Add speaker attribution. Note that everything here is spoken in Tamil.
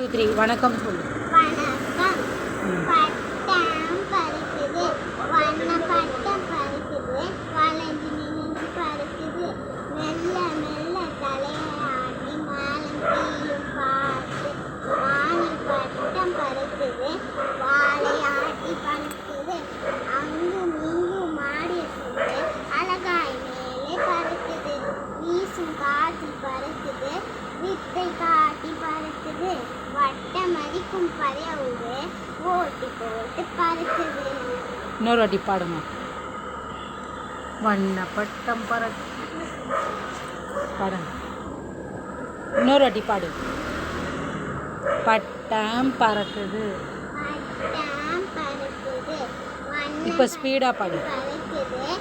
Speaker 1: டூ த்ரீ வணக்கம் சொல்லு.
Speaker 2: அழகாய் மேலே பறக்குது. வீசும் காற்றில் பறக்குது. வித்தை வட்டம் அடிக்கும் பறவுது ஓட்டி போட்டு பறக்குது.
Speaker 1: இன்னொரு வாட்டி பாடுங்க. வண்ண பட்டம் பறக்கு பாடுங்க இன்னொரு வாட்டி பாடு. பட்டம் பறக்குது. இப்போ ஸ்பீடாக பாடு.
Speaker 2: பறக்குது.